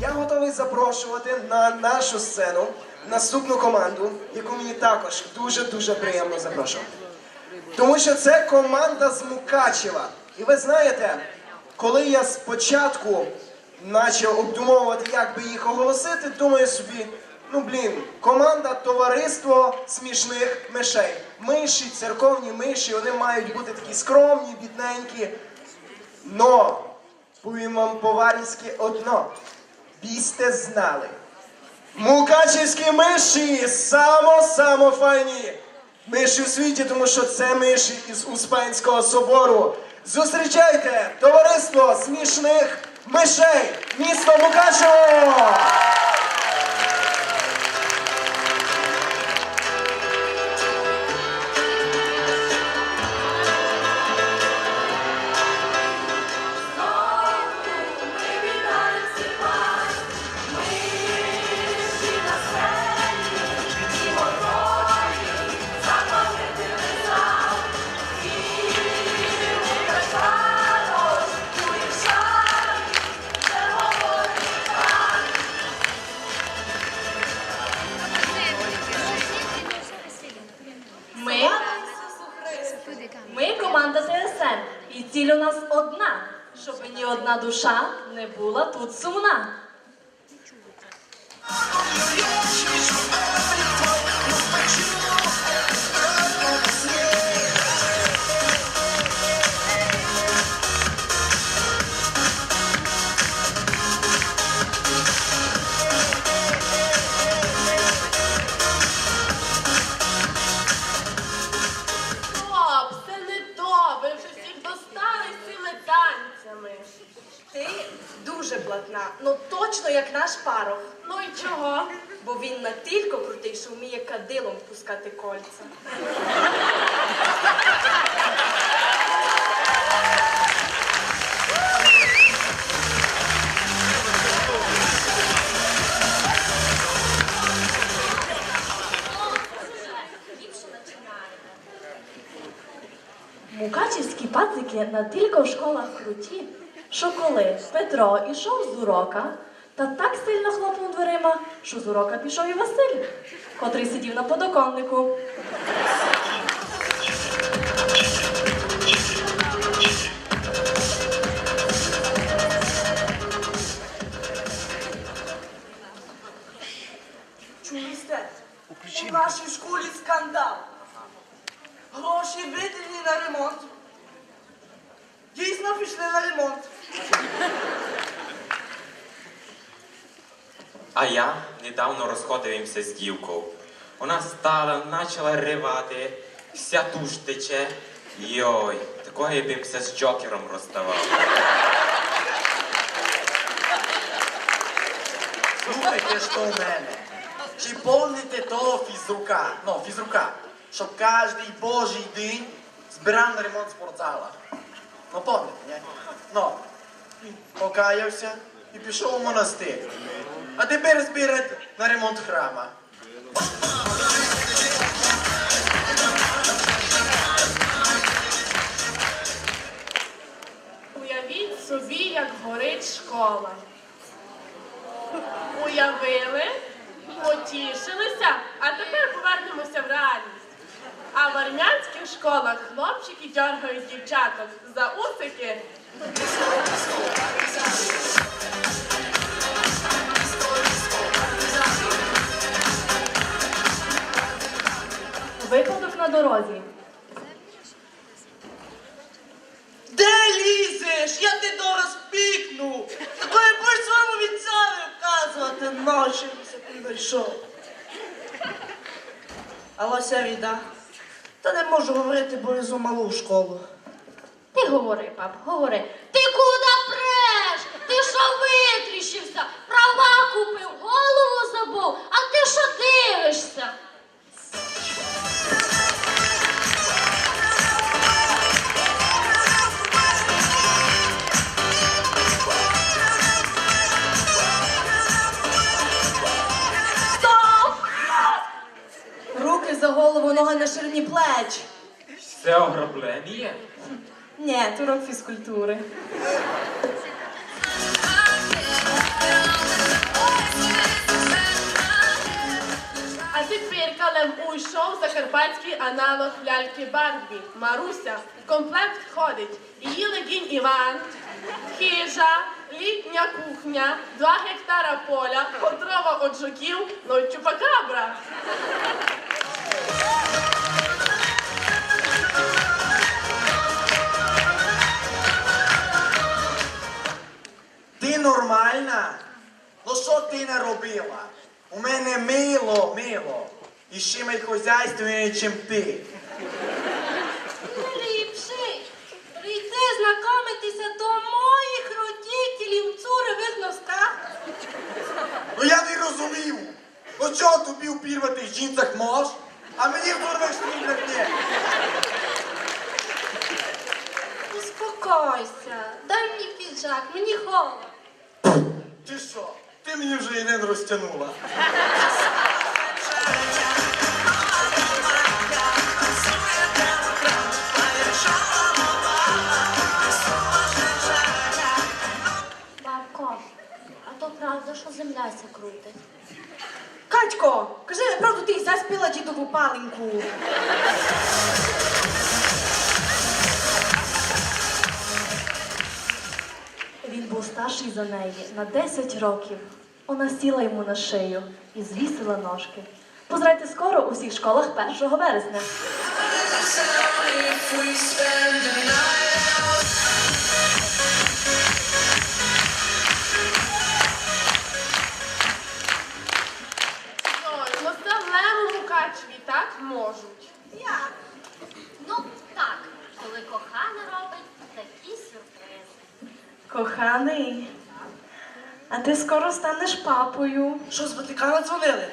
Я готовий запрошувати на нашу сцену наступну команду, яку мені також дуже-дуже приємно запрошувати. Тому що це команда з Мукачева. І ви знаєте, коли я спочатку почав обдумовувати, як би їх оголосити, думаю собі, ну блін, команда товариство смішних мишей. Миші, церковні миші, вони мають бути такі скромні, бідненькі. Но повім вам по-варійськи одно. Бісте знали. Мукачівські миші само-само файні. Миші у світі, тому що це миші із Успенського собору. Зустрічайте товариство смішних мишей, місто Мукачево! Ціль у нас одна, щоб ні одна душа не була тут сумна. Дуже блатна, ну точно як наш парох. Ну і чого? Бо він натільки крутий, що вміє кадилом впускати кольця. Мукачівські пацики натільки в школах круті, що коли Петро ішов з урока, та так сильно хлопнув дверима, що з урока пішов і Василь, котрий сидів на подоконнику. Чуєте? У нашій школі скандал. Гроші виділені на ремонт. Дійсно пішли на ремонт. А я недавно розходився з дівкою. Вона стала, почала ривати, вся туш тече. Йой, такого я б з джокером розставав. Слухайте, що в мене. Чи помните того фізрука? Ну, фізрука, що кожний божий день збирав на ремонт спортзала. Ну, помните, ні? Ну, покаявся і пішов у монастир. А тепер збирать на ремонт храма. Уявіть собі, як горить школа. Уявили, потішилися, а тепер повернемося в реальність. А в армянських школах хлопчики дергають дівчаток за усики. Випадок на дорозі. Де лізеш? Я ти то розпікну. Такої будеш своєму віцяли вказувати ночі, ти знайшов. Алося віда. Та не можу говорити, бо везу малу в школу. Ти говори, пап, говори. Ти куди преш? Ти що витріщився? Права купив, голову забув, а ти що дивишся? Ограблення? Ні, то урок фізкультури. А тепер калем уйшов закарпатський аналог ляльки Барбі. Маруся. В комплект входить її легінь Іван, хижа, літня кухня, два гектара поля, отрова от жуків, ну чупакабра. Робила? У мене мило, мило. І ще хозяйственніше, чим ти. Ліпший, прийти знайомитися до моїх родителів цуревих носках. Ну я не розумів. Ну чого тобі у пірватих джинсах мож, а мені в дурних штанах ні? Успокойся, дай мені піджак, мені холодно. Ти що? Ти мені вже один розтягнула. Бабко, а то правда, що земля крутить? Катько, кажи правду, ти заспіла дідову паленьку. Був старший за неї на 10 років. Вона сіла йому на шию і звісила ножки. Позрайте скоро у всіх школах 1 вересня. Коханий, а ти скоро станеш папою. Що з Ватикана дзвонили?